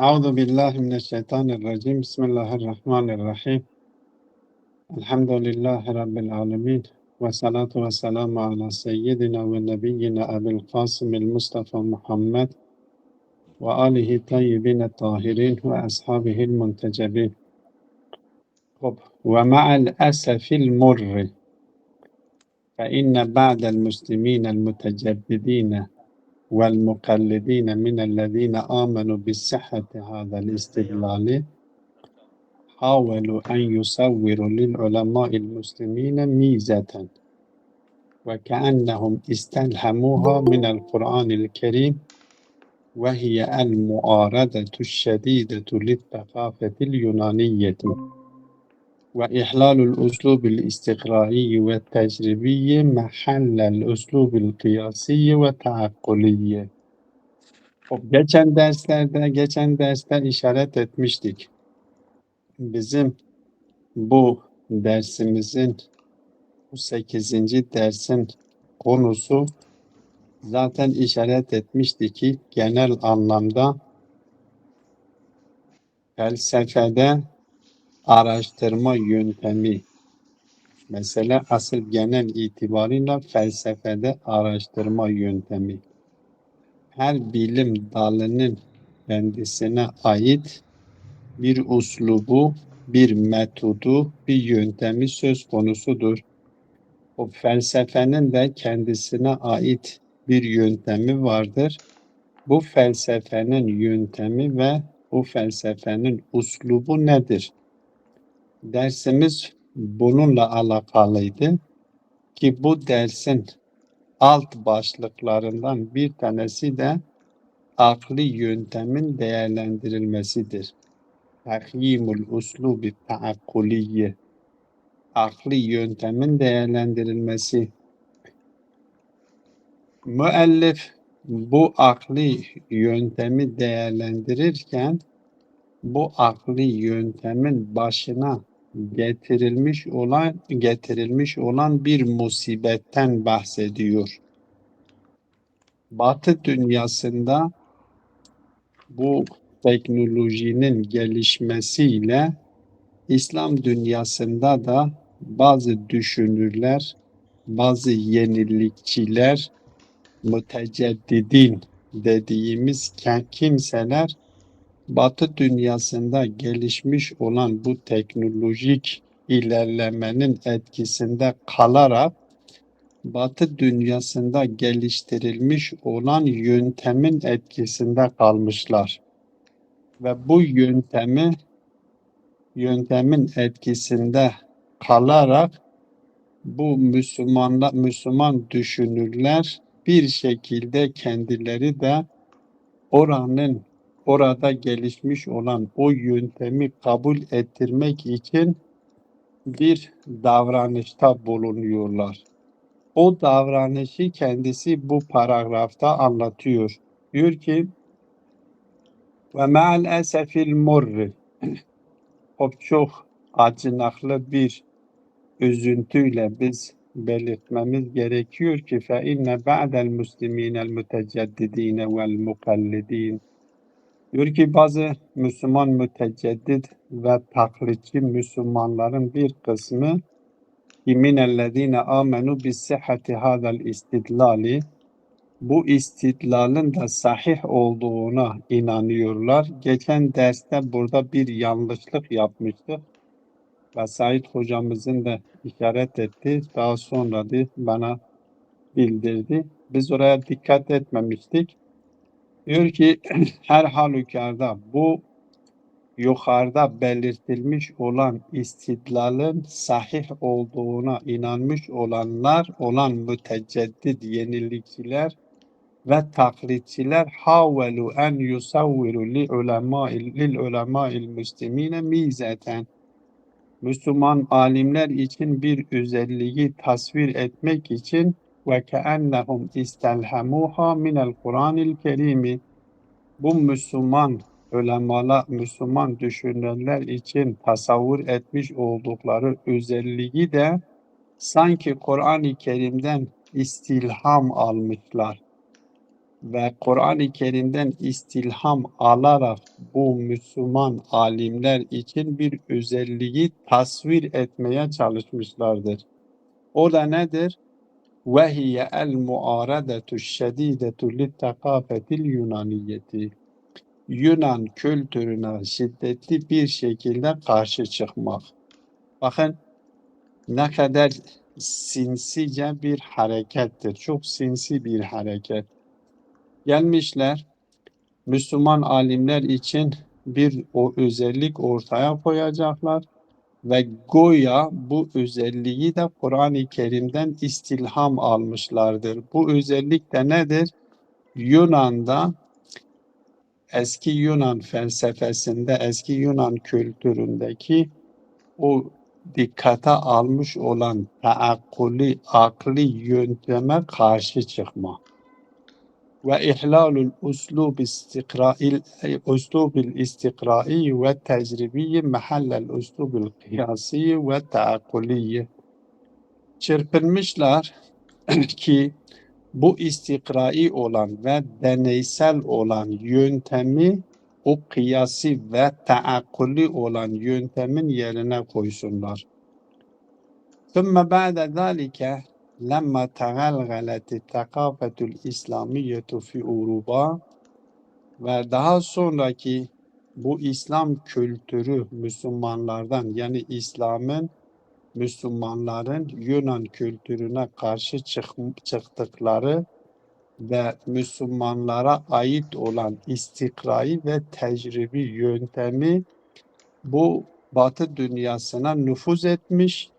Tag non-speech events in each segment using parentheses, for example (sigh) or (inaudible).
أعوذ بالله من الشيطان الرجيم. بسم الله الرحمن الرحيم. الحمد لله رب العالمين والصلاة والسلام على سيدنا ونبينا أبي القاسم المصطفى محمد وآله الطيبين الطاهرين وأصحابه المنتجبين. ومع الأسف المر فإن بعد المسلمين المتجبدين والمقلدين من الذين آمنوا بصحة هذا الاستدلال حاولوا أن يصوروا للعلماء المسلمين ميزة وكأنهم استلهموها من القرآن الكريم وهي المعارضة الشديدة للثقافة اليونانية. وإحلال الأسلوب الاستقرائي والتجريبي محل الأسلوب القياسي والتعقلي. Geçen derslerde, geçen derste işaret etmiştik. Bizim bu dersimizin, bu sekizinci dersin konusu zaten işaret etmişti ki genel anlamda felsefede araştırma yöntemi mesela asıl genel itibarıyla felsefede araştırma yöntemi her bilim dalının kendisine ait bir uslubu, bir metodu, bir yöntemi söz konusudur. O felsefenin de kendisine ait bir yöntemi vardır. Bu felsefenin yöntemi ve bu felsefenin uslubu nedir? Dersimiz bununla alakalıydı ki bu dersin alt başlıklarından bir tanesi de akli yöntemin değerlendirilmesidir. Tahyimul uslubi taakkuliye akli yöntemin değerlendirilmesi. Müellif bu akli yöntemi değerlendirirken bu akli yöntemin başına getirilmiş olan getirilmiş olan bir musibetten bahsediyor. Batı dünyasında bu teknolojinin gelişmesiyle İslam dünyasında da bazı düşünürler, bazı yenilikçiler, müteceddidin dediğimiz kimseler Batı dünyasında gelişmiş olan bu teknolojik ilerlemenin etkisinde kalarak Batı dünyasında geliştirilmiş olan yöntemin etkisinde kalmışlar. Ve bu yöntemi yöntemin etkisinde kalarak bu Müslümanlar Müslüman düşünürler bir şekilde kendileri de oranın orada gelişmiş olan o yöntemi kabul ettirmek için bir davranışta bulunuyorlar. O davranışı kendisi bu paragrafta anlatıyor. Diyor ki ve ma'al esefil murri (clears throat) o çok acınaklı bir üzüntüyle biz belirtmemiz gerekiyor ki fe inne ba'del musliminel müteceddidine vel mukallidin Diyor ki bazı Müslüman müteceddit ve taklitçi Müslümanların bir kısmı minellezine amenu bis sihhati hadal istidlali bu istidlalın da sahih olduğuna inanıyorlar. Geçen derste burada bir yanlışlık yapmıştık. Ve Said hocamızın da işaret etti. Daha sonra da bana bildirdi. Biz oraya dikkat etmemiştik. Diyor ki (clears throat) her halükarda bu yukarıda belirtilmiş olan istidlalın sahih olduğuna inanmış olanlar olan müteceddit yenilikçiler ve taklitçiler havelu en yusavviru li ulema lil ulema'il muslimine mizeten Müslüman alimler için bir özelliği tasvir etmek için ve keennehum istelhamuha minel Kur'anil Kerimi bu Müslüman ulemalar, Müslüman düşünenler için tasavvur etmiş oldukları özelliği de sanki Kur'an-ı Kerim'den istilham almışlar. ve Kur'an-ı Kerim'den istilham alarak bu Müslüman alimler için bir özelliği tasvir etmeye çalışmışlardır. O da nedir? ve hiye el muaradetu şedidetu littakafetil yunaniyeti. Yunan kültürüne şiddetli bir şekilde karşı çıkmak. Bakın ne kadar sinsice bir harekettir. Çok sinsi bir hareket. Gelmişler Müslüman alimler için bir o özellik ortaya koyacaklar ve goya bu özelliği de Kur'an-ı Kerim'den istilham almışlardır. Bu özellik de nedir? Yunan'da eski Yunan felsefesinde, eski Yunan kültüründeki o dikkate almış olan taakkuli, akli yönteme karşı çıkma Ve ihlalul uslub istikra'il uslubil istikra'i ve tecrübi mahallel uslubil kıyasi ve taakkuliye. Çırpınmışlar (clears throat) ki bu istikrai olan ve deneysel olan yöntemi o kıyasi ve taakkuli olan yöntemin yerine koysunlar. ثم بعد ذلك لما تغلغلت الثقافة الإسلامية في Avrupa ve daha sonraki bu İslam kültürü Müslümanlardan yani İslam'ın Müslümanların Yunan kültürüne karşı çık çıktıkları ve Müslümanlara ait olan istikrayı ve tecrübi yöntemi bu Batı dünyasına nüfuz etmiş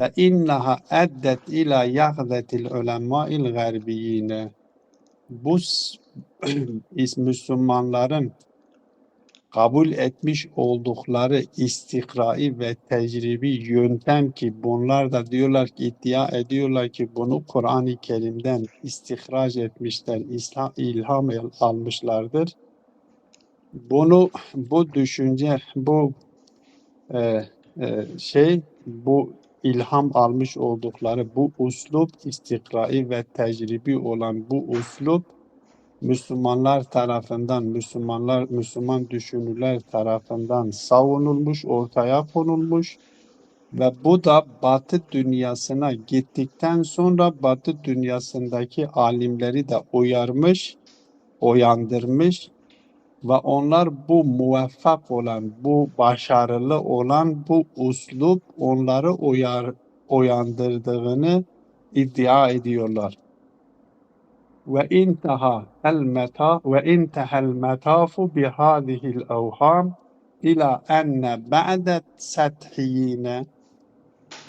ve innaha eddet ila yahzetil ulemâil garbiyine bu Müslümanların kabul etmiş oldukları istikrai ve tecrübi yöntem ki bunlar da diyorlar ki iddia ediyorlar ki bunu Kur'an-ı Kerim'den istihraç etmişler, İslam, ilham almışlardır. Bunu bu düşünce, bu e, e, şey, bu ilham almış oldukları bu uslup, istikrai ve tecrübi olan bu uslup Müslümanlar tarafından, Müslümanlar, Müslüman düşünürler tarafından savunulmuş, ortaya konulmuş ve bu da Batı dünyasına gittikten sonra Batı dünyasındaki alimleri de uyarmış, uyandırmış ve onlar bu muvaffak olan, bu başarılı olan bu uslup onları uyar, uyandırdığını iddia ediyorlar. Ve intaha el meta ve intahel metafu bi hadihil evham ila enne ba'de sethiyine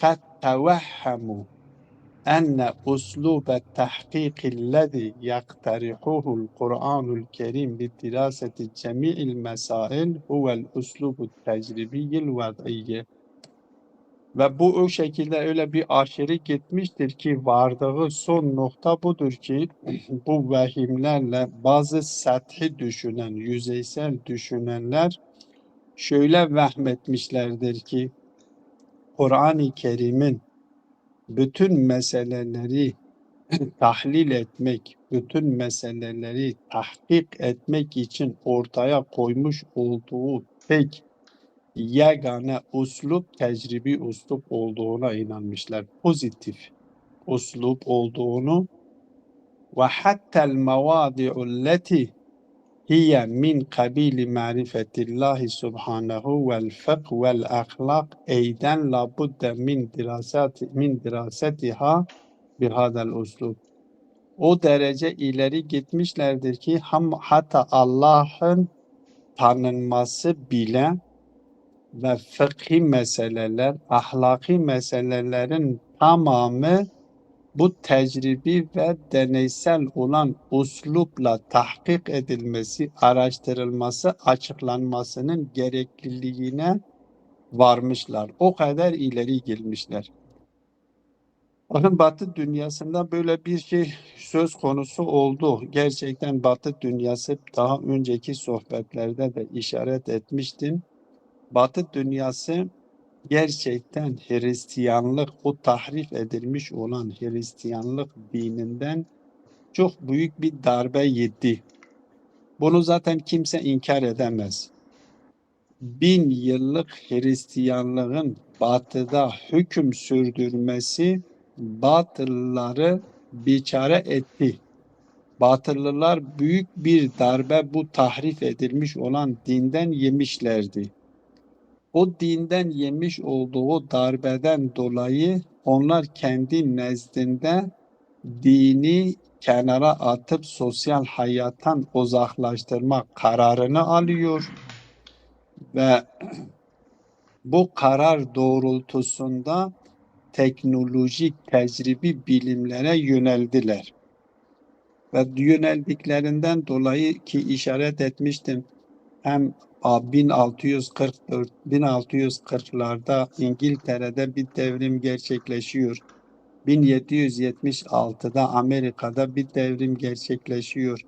kat tevehhemu enne uslube tahkikillezi yaktarihuhul Kur'anul Kerim bi diraseti cemi'il mesail huvel uslubu tecribiyil vad'iyye. Ve bu o şekilde öyle bir aşırı gitmiştir ki vardığı son nokta budur ki (clears throat) bu vehimlerle bazı sethi düşünen, yüzeysel düşünenler şöyle vehmetmişlerdir ki Kur'an-ı Kerim'in bütün meseleleri (clears throat) tahlil etmek, bütün meseleleri tahkik etmek için ortaya koymuş olduğu tek yegane uslup tecrübi uslup olduğuna inanmışlar. Pozitif uslup olduğunu ve hattel mevadi'u leti hiye min kabili marifetillahi subhanahu vel fıkh vel ahlak eyden la budde min dirasati min dirasetiha bihadel uslub. O derece ileri gitmişlerdir ki ham hatta Allah'ın tanınması bile ve fıkhi meseleler, ahlaki meselelerin tamamı bu tecrübi ve deneysel olan uslupla tahkik edilmesi, araştırılması, açıklanmasının gerekliliğine varmışlar. O kadar ileri gelmişler. Bakın Batı dünyasında böyle bir şey söz konusu oldu. Gerçekten Batı dünyası daha önceki sohbetlerde de işaret etmiştim. Batı dünyası gerçekten Hristiyanlık, o tahrif edilmiş olan Hristiyanlık dininden çok büyük bir darbe yedi. Bunu zaten kimse inkar edemez. Bin yıllık Hristiyanlığın batıda hüküm sürdürmesi batılları biçare etti. Batılılar büyük bir darbe bu tahrif edilmiş olan dinden yemişlerdi. O dinden yemiş olduğu darbeden dolayı onlar kendi nezdinde dini kenara atıp sosyal hayattan uzaklaştırma kararını alıyor ve (clears throat) bu karar doğrultusunda teknolojik tecrübi bilimlere yöneldiler. Ve yöneldiklerinden dolayı ki işaret etmiştim hem 1644 1640'larda İngiltere'de bir devrim gerçekleşiyor. 1776'da Amerika'da bir devrim gerçekleşiyor.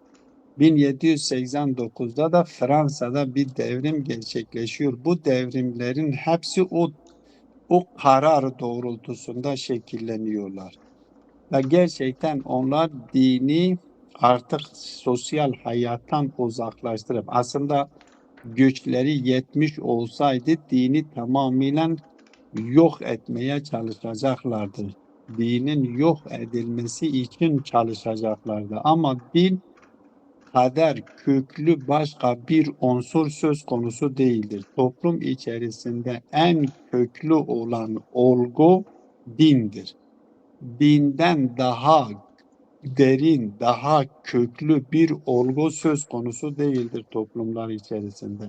1789'da da Fransa'da bir devrim gerçekleşiyor. Bu devrimlerin hepsi o o karar doğrultusunda şekilleniyorlar. Ve gerçekten onlar dini artık sosyal hayattan uzaklaştırıp aslında güçleri yetmiş olsaydı dini tamamıyla yok etmeye çalışacaklardı. Dinin yok edilmesi için çalışacaklardı. Ama din kader köklü başka bir unsur söz konusu değildir. Toplum içerisinde en köklü olan olgu dindir. Dinden daha derin, daha köklü bir olgu söz konusu değildir toplumlar içerisinde.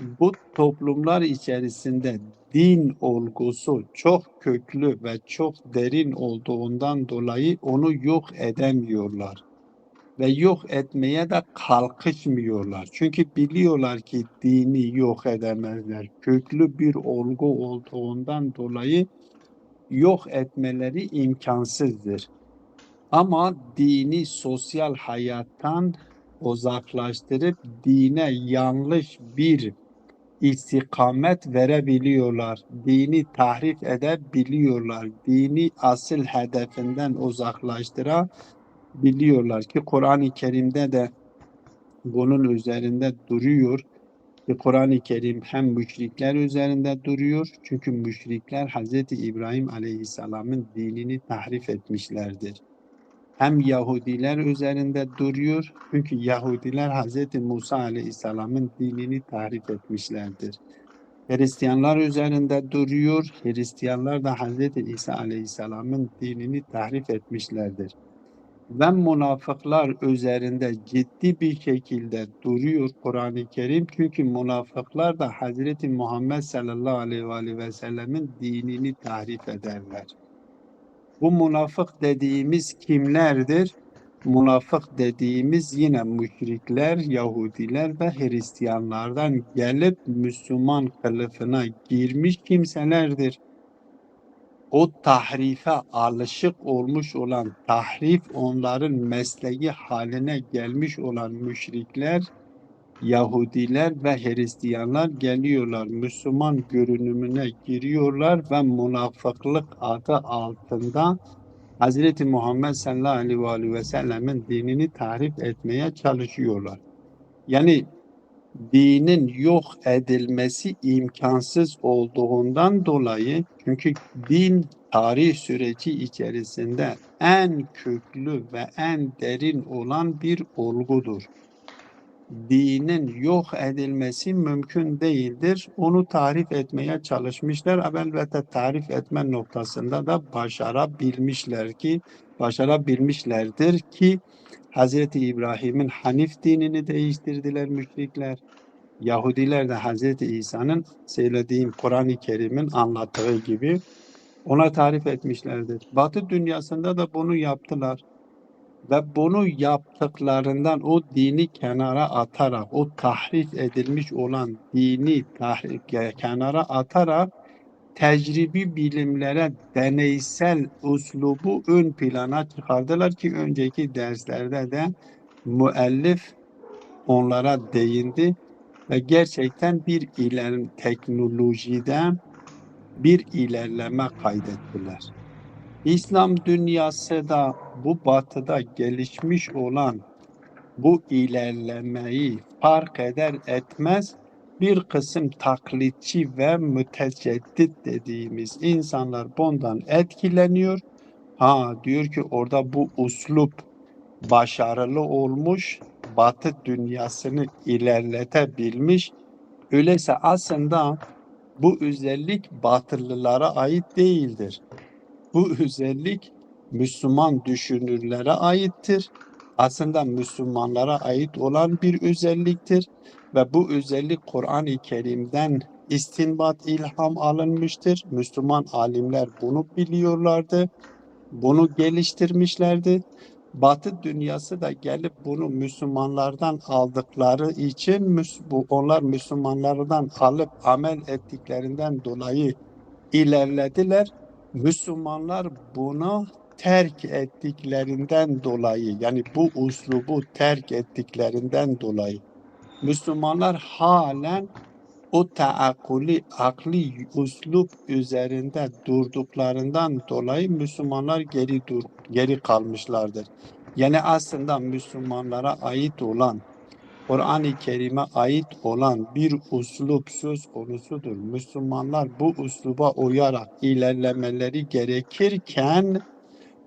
Bu toplumlar içerisinde din olgusu çok köklü ve çok derin olduğundan dolayı onu yok edemiyorlar. Ve yok etmeye de kalkışmıyorlar. Çünkü biliyorlar ki dini yok edemezler. Köklü bir olgu olduğundan dolayı yok etmeleri imkansızdır. Ama dini sosyal hayattan uzaklaştırıp dine yanlış bir istikamet verebiliyorlar. Dini tahrif edebiliyorlar. Dini asıl hedefinden uzaklaştırabiliyorlar ki Kur'an-ı Kerim'de de bunun üzerinde duruyor. Kur'an-ı Kerim hem müşrikler üzerinde duruyor. Çünkü müşrikler Hz. İbrahim Aleyhisselam'ın dinini tahrif etmişlerdir hem Yahudiler üzerinde duruyor. Çünkü Yahudiler Hz. Musa Aleyhisselam'ın dinini tarif etmişlerdir. Hristiyanlar üzerinde duruyor. Hristiyanlar da Hz. İsa Aleyhisselam'ın dinini tahrif etmişlerdir. Ve münafıklar üzerinde ciddi bir şekilde duruyor Kur'an-ı Kerim. Çünkü münafıklar da Hz. Muhammed sallallahu aleyhi ve sellemin dinini tahrif ederler. Bu münafık dediğimiz kimlerdir? Münafık dediğimiz yine müşrikler, Yahudiler ve Hristiyanlardan gelip Müslüman kılıfına girmiş kimselerdir. O tahrife alışık olmuş olan, tahrif onların mesleği haline gelmiş olan müşrikler, Yahudiler ve Hristiyanlar geliyorlar, Müslüman görünümüne giriyorlar ve münafıklık adı altında Hz. Muhammed sallallahu aleyhi ve sellemin dinini tarif etmeye çalışıyorlar. Yani dinin yok edilmesi imkansız olduğundan dolayı çünkü din tarih süreci içerisinde en köklü ve en derin olan bir olgudur dinin yok edilmesi mümkün değildir. Onu tarif etmeye çalışmışlar. Elbette tarif etme noktasında da başarabilmişler ki başarabilmişlerdir ki Hz. İbrahim'in Hanif dinini değiştirdiler müşrikler. Yahudiler de Hz. İsa'nın söylediğim Kur'an-ı Kerim'in anlattığı gibi ona tarif etmişlerdir. Batı dünyasında da bunu yaptılar ve bunu yaptıklarından o dini kenara atarak, o tahrif edilmiş olan dini tahrif, kenara atarak tecribi bilimlere deneysel uslubu ön plana çıkardılar ki önceki derslerde de müellif onlara değindi ve gerçekten bir iler teknolojide bir ilerleme kaydettiler. İslam dünyası da bu batıda gelişmiş olan bu ilerlemeyi fark eder etmez bir kısım taklitçi ve müteceddit dediğimiz insanlar bundan etkileniyor. Ha diyor ki orada bu uslup başarılı olmuş, batı dünyasını ilerletebilmiş. Öyleyse aslında bu özellik batılılara ait değildir. Bu özellik Müslüman düşünürlere aittir. Aslında Müslümanlara ait olan bir özelliktir ve bu özellik Kur'an-ı Kerim'den istinbat ilham alınmıştır. Müslüman alimler bunu biliyorlardı. Bunu geliştirmişlerdi. Batı dünyası da gelip bunu Müslümanlardan aldıkları için onlar Müslümanlardan alıp amel ettiklerinden dolayı ilerlediler. Müslümanlar bunu terk ettiklerinden dolayı yani bu uslubu terk ettiklerinden dolayı Müslümanlar halen o taakkuli akli uslup üzerinde durduklarından dolayı Müslümanlar geri dur geri kalmışlardır. Yani aslında Müslümanlara ait olan Kur'an-ı Kerim'e ait olan bir uslup söz konusudur. Müslümanlar bu usluba uyarak ilerlemeleri gerekirken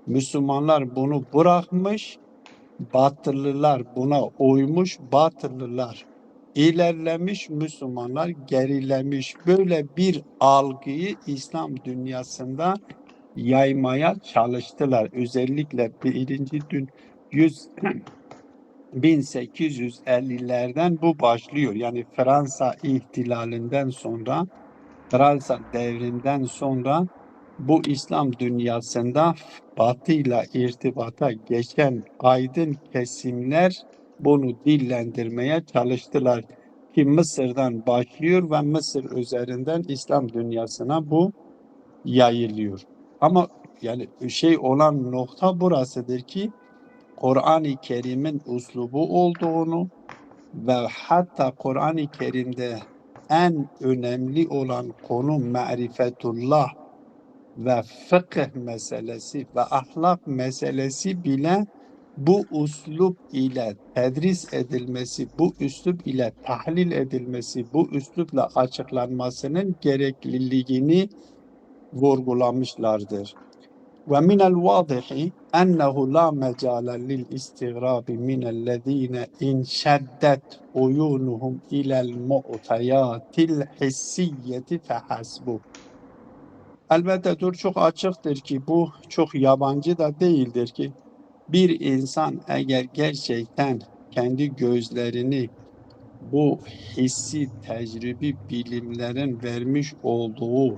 Müslümanlar bunu bırakmış, Batılılar buna uymuş, Batılılar ilerlemiş, Müslümanlar gerilemiş. Böyle bir algıyı İslam dünyasında yaymaya çalıştılar. Özellikle birinci dün 100 1850'lerden (clears throat) bu başlıyor. Yani Fransa ihtilalinden sonra, Fransa devrinden sonra bu İslam dünyasında Batı ile irtibata geçen aydın kesimler bunu dillendirmeye çalıştılar. Ki Mısır'dan başlıyor ve Mısır üzerinden İslam dünyasına bu yayılıyor. Ama yani şey olan nokta burasıdır ki Kur'an-ı Kerim'in uslubu olduğunu ve hatta Kur'an-ı Kerim'de en önemli olan konu marifetullah ve fıkıh meselesi ve ahlak meselesi bile bu uslup ile tedris edilmesi, bu üslup ile tahlil edilmesi, bu üslupla açıklanmasının gerekliliğini vurgulamışlardır. Ve minel vadihi ennehu la mecale lil istigrabi minellezine inşeddet uyunuhum ilel mu'tayatil hissiyeti fehasbuh Elbette dur çok açıktır ki bu çok yabancı da değildir ki. Bir insan eğer gerçekten kendi gözlerini bu hissi tecrübi bilimlerin vermiş olduğu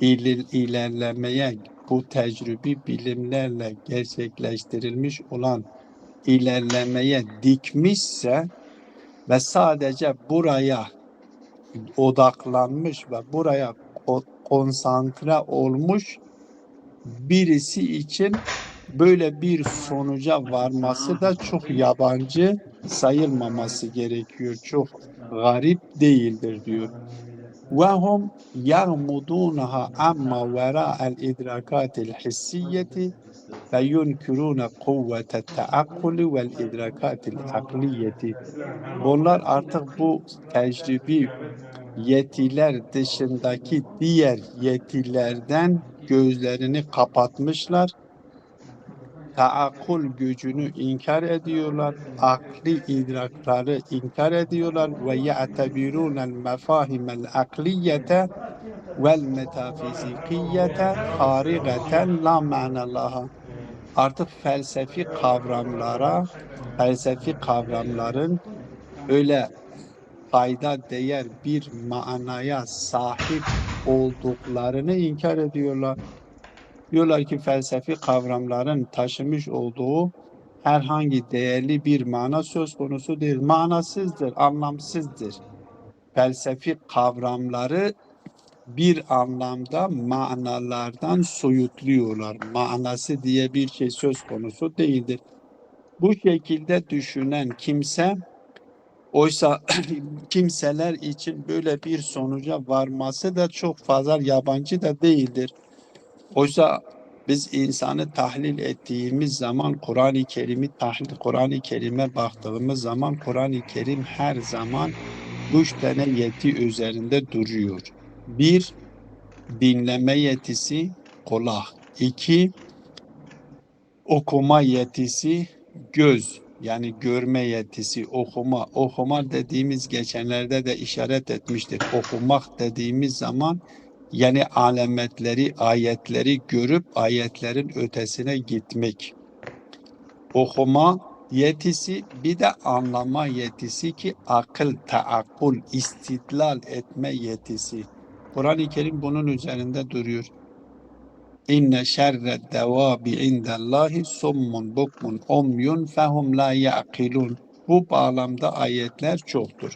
iler- ilerlemeye bu tecrübi bilimlerle gerçekleştirilmiş olan ilerlemeye dikmişse ve sadece buraya odaklanmış ve buraya konsantre olmuş birisi için böyle bir sonuca varması da çok yabancı sayılmaması gerekiyor. Çok garip değildir diyor. Ve hum yagmudunaha amma vera el idrakatil hissiyeti ve yunkiruna kuvvete taakkuli vel idrakatil akliyeti. Onlar artık bu tecrübi yetiler dışındaki diğer yetilerden gözlerini kapatmışlar. Taakkul gücünü inkar ediyorlar. Akli idrakları inkar ediyorlar. Ve ye'tebirûnel mefâhimel akliyete vel metafizikiyete harigeten la ma'nalaha. Artık felsefi kavramlara, felsefi kavramların öyle fayda değer bir manaya sahip olduklarını inkar ediyorlar. Diyorlar ki felsefi kavramların taşımış olduğu herhangi değerli bir mana söz konusu değil. Manasızdır, anlamsızdır. Felsefi kavramları bir anlamda manalardan soyutluyorlar. Manası diye bir şey söz konusu değildir. Bu şekilde düşünen kimse oysa (clears throat) kimseler için böyle bir sonuca varması da çok fazla yabancı da değildir. Oysa Biz insanı tahlil ettiğimiz zaman Kur'an-ı Kerim'i tahlil Kur'an-ı Kerim'e baktığımız zaman Kur'an-ı Kerim her zaman üç tane yeti üzerinde duruyor. Bir, dinleme yetisi kulak. İki, okuma yetisi göz. Yani görme yetisi, okuma. Okuma dediğimiz geçenlerde de işaret etmiştir. Okumak dediğimiz zaman yani alametleri, ayetleri görüp ayetlerin ötesine gitmek. Okuma yetisi bir de anlama yetisi ki akıl, taakkul, istidlal etme yetisi. Kur'an-ı Kerim bunun üzerinde duruyor. İnne şerre devabi indallahi summun bukmun umyun fehum la yaqilun. Bu bağlamda ayetler çoktur.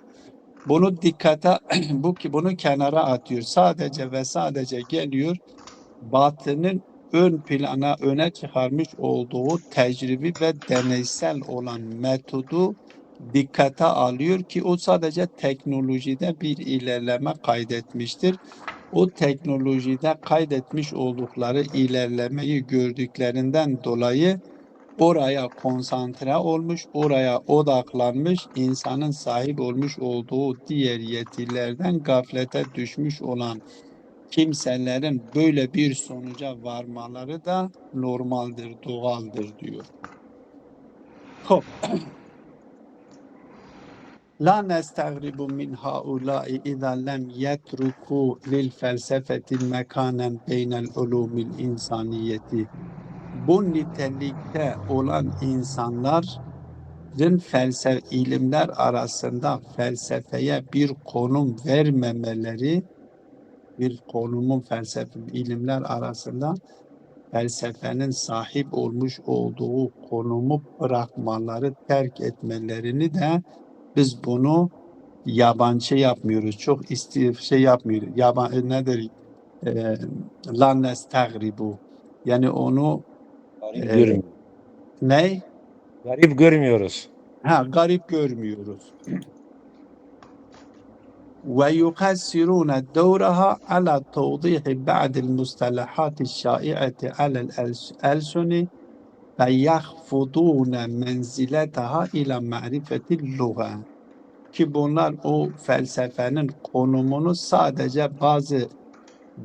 Bunu dikkate (clears throat) bu ki bunu kenara atıyor. Sadece ve sadece geliyor batının ön plana öne çıkarmış olduğu tecrübi ve deneysel olan metodu dikkate alıyor ki o sadece teknolojide bir ilerleme kaydetmiştir. O teknolojide kaydetmiş oldukları ilerlemeyi gördüklerinden dolayı oraya konsantre olmuş, oraya odaklanmış, insanın sahip olmuş olduğu diğer yetilerden gaflete düşmüş olan kimselerin böyle bir sonuca varmaları da normaldir, doğaldır diyor. Hop. (clears throat) (clears throat) La nestagribu min haulai iza lem yetruku lil felsefeti mekanen beynel ulumil insaniyeti. Bu nitelikte olan insanların felsefe ilimler arasında felsefeye bir konum vermemeleri bir konumun felsefe ilimler arasında felsefenin sahip olmuş olduğu konumu bırakmaları, terk etmelerini de biz bunu yabancı şey yapmıyoruz. Çok isti şey yapmıyoruz. Yaban e, nedir? E, lan bu. Yani onu garip e. Ne? Garip görmüyoruz. Ha, garip görmüyoruz. ve yukassiruna dawraha ala tawdihi ba'd al-mustalahat al-sha'i'ati al-alsuni al ve yahfudûne menziletaha ila ma'rifetil luga ki bunlar o felsefenin konumunu sadece bazı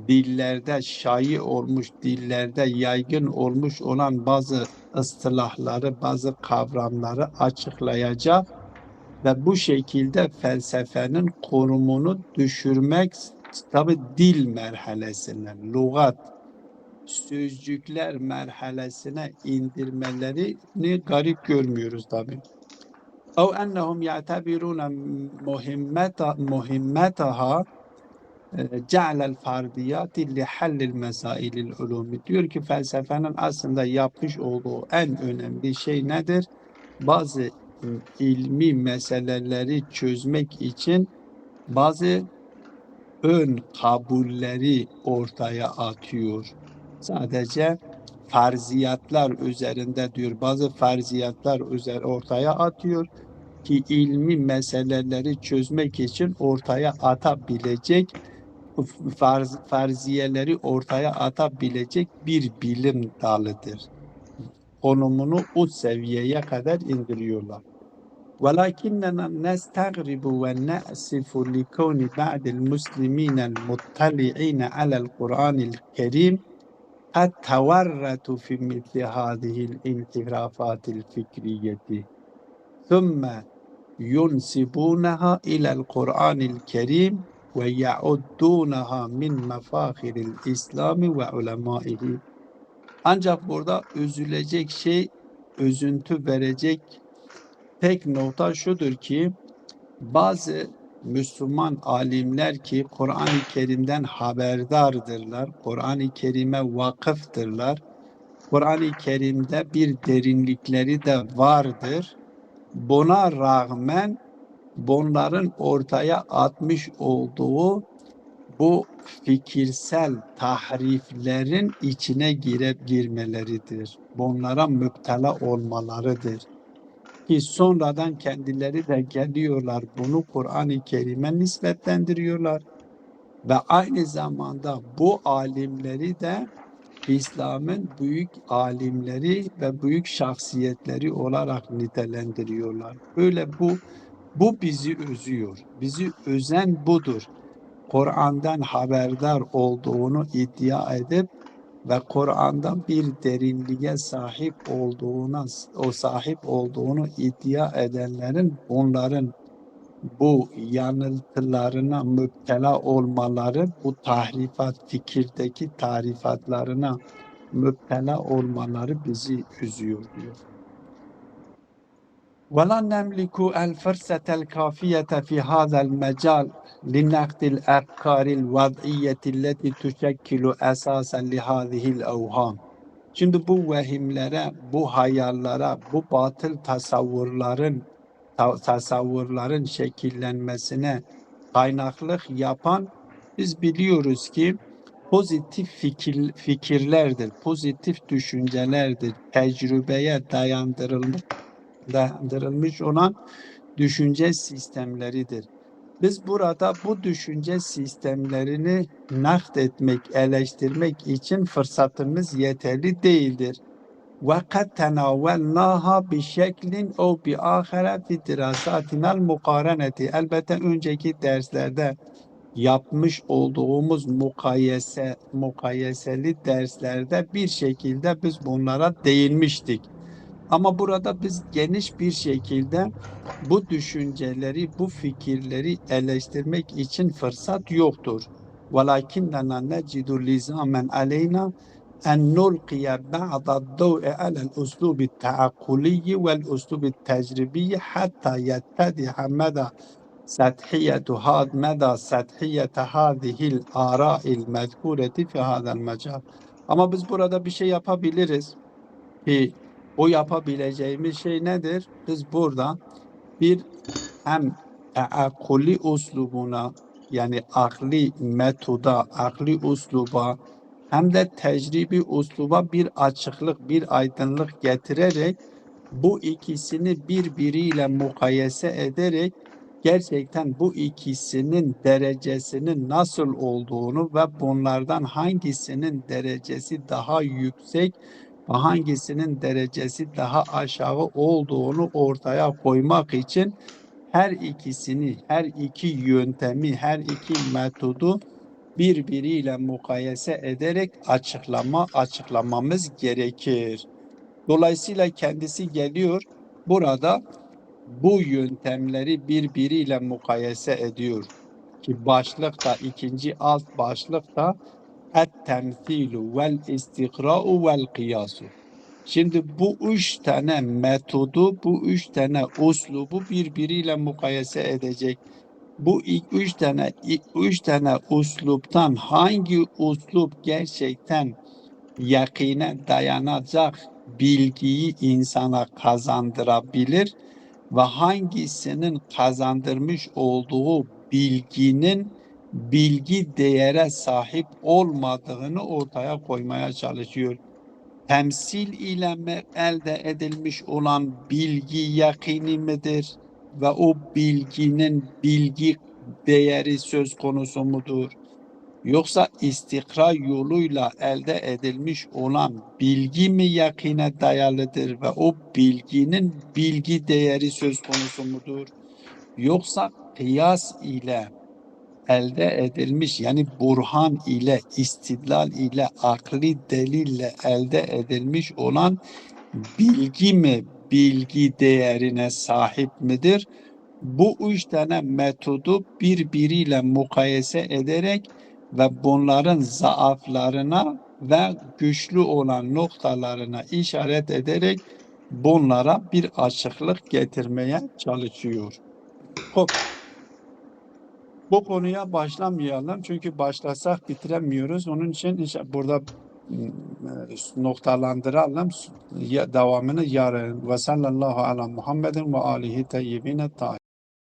dillerde şayi olmuş, dillerde yaygın olmuş olan bazı ıstılahları, bazı kavramları açıklayacak ve bu şekilde felsefenin konumunu düşürmek tabi dil merhalesine, lugat sözcükler merhalesine indirmelerini garip görmüyoruz tabi. Ev ennehum ya'tabiruna muhimmeta muhimmetaha e, ce'lel fardiyati li hallil mesailil ulumi. Diyor ki felsefenin aslında yapmış olduğu en önemli şey nedir? Bazı ilmi meseleleri çözmek için bazı ön kabulleri ortaya atıyor. Sadece farziyatlar üzerinde diyor. Bazı farziyatlar üzeri ortaya atıyor ki ilmi meseleleri çözmek için ortaya atabilecek farz, farziyeleri ortaya atabilecek bir bilim dalıdır. Konumunu o seviyeye kadar indiriyorlar. ولكننا نستغرب ونأسف لكون بعض المسلمين المطلعين على القرآن الكريم ettevarretu fi mitli hadihil intirafatil fikriyeti thumme yunsibunaha ilel Kur'anil kerim ve yauddunaha min mefahiril islami ve ulemaihi ancak burada üzülecek şey özüntü verecek tek nokta şudur ki bazı Müslüman alimler ki Kur'an-ı Kerim'den haberdardırlar, Kur'an-ı Kerim'e vakıftırlar, Kur'an-ı Kerim'de bir derinlikleri de vardır. Buna rağmen bunların ortaya atmış olduğu bu fikirsel tahriflerin içine girip girmeleridir. Bunlara müptela olmalarıdır. Ki sonradan kendileri de geliyorlar bunu Kur'an-ı Kerim'e nispetlendiriyorlar. Ve aynı zamanda bu alimleri de İslam'ın büyük alimleri ve büyük şahsiyetleri olarak nitelendiriyorlar. Böyle bu bu bizi özüyor. Bizi özen budur. Kur'an'dan haberdar olduğunu iddia edip ve Kur'an'dan bir derinliğe sahip olduğuna o sahip olduğunu iddia edenlerin onların bu yanıltılarına müptela olmaları, bu tahrifat, fikirdeki tarifatlarına müptela olmaları bizi üzüyor diyor. ولا نملك الفرصة الكافية في هذا المجال لنقد الأفكار الوضعية التي تشكل أساسا لهذه الأوهام. Şimdi bu vehimlere, bu hayallere, bu batıl tasavvurların ta- tasavvurların şekillenmesine kaynaklık yapan biz biliyoruz ki pozitif fikir, fikirlerdir, pozitif düşüncelerdir, tecrübeye dayandırılmış, dayandırılmış olan düşünce sistemleridir. Biz burada bu düşünce sistemlerini nakd etmek, eleştirmek için fırsatımız yeterli değildir. وقد تناولناها بشكل أو بآخر في دراساتنا المقارنة. Elbette önceki derslerde yapmış olduğumuz mukayese, mukayeseli derslerde bir şekilde biz bunlara değinmiştik. Ama burada biz geniş bir şekilde bu düşünceleri, bu fikirleri eleştirmek için fırsat yoktur. وَلَكِنَّنَا نَجِدُ لِزَامًا عَلَيْنَا أن نلقي بعض الضوء على الأسلوب التعقلي والأسلوب التجريبي حتى يتضح مدى سطحية هذا مدى سطحية هذه الآراء المذكورة في هذا المجال. Ama biz burada bir şey yapabiliriz. Ki o yapabileceğimiz şey nedir? Biz burada bir hem teakkulli uslubuna yani akli metoda, akli usluba hem de tecribi usluba bir açıklık, bir aydınlık getirerek bu ikisini birbiriyle mukayese ederek gerçekten bu ikisinin derecesinin nasıl olduğunu ve bunlardan hangisinin derecesi daha yüksek hangisinin derecesi daha aşağı olduğunu ortaya koymak için her ikisini, her iki yöntemi, her iki metodu birbiriyle mukayese ederek açıklama açıklamamız gerekir. Dolayısıyla kendisi geliyor burada bu yöntemleri birbiriyle mukayese ediyor. Ki başlıkta ikinci alt başlıkta et temsilu vel istikra'u vel kıyasu. Şimdi bu üç tane metodu, bu üç tane uslubu birbiriyle mukayese edecek bu ilk üç tane ilk üç tane usluptan hangi uslup gerçekten yakine dayanacak bilgiyi insana kazandırabilir ve hangisinin kazandırmış olduğu bilginin bilgi değere sahip olmadığını ortaya koymaya çalışıyor. Temsil ile elde edilmiş olan bilgi yakini midir? ve o bilginin bilgi değeri söz konusu mudur? Yoksa istikra yoluyla elde edilmiş olan bilgi mi yakine dayalıdır ve o bilginin bilgi değeri söz konusu mudur? Yoksa kıyas ile elde edilmiş yani burhan ile, istidlal ile, akli delille elde edilmiş olan bilgi mi bilgi değerine sahip midir? Bu üç tane metodu birbiriyle mukayese ederek ve bunların zaaflarına ve güçlü olan noktalarına işaret ederek bunlara bir açıklık getirmeye çalışıyor. Hop. Bu konuya başlamayalım çünkü başlasak bitiremiyoruz. Onun için burada e, noktalandıralım. Devamını yarın. Ve sallallahu ala Muhammedin ve alihi teyyibine tahin.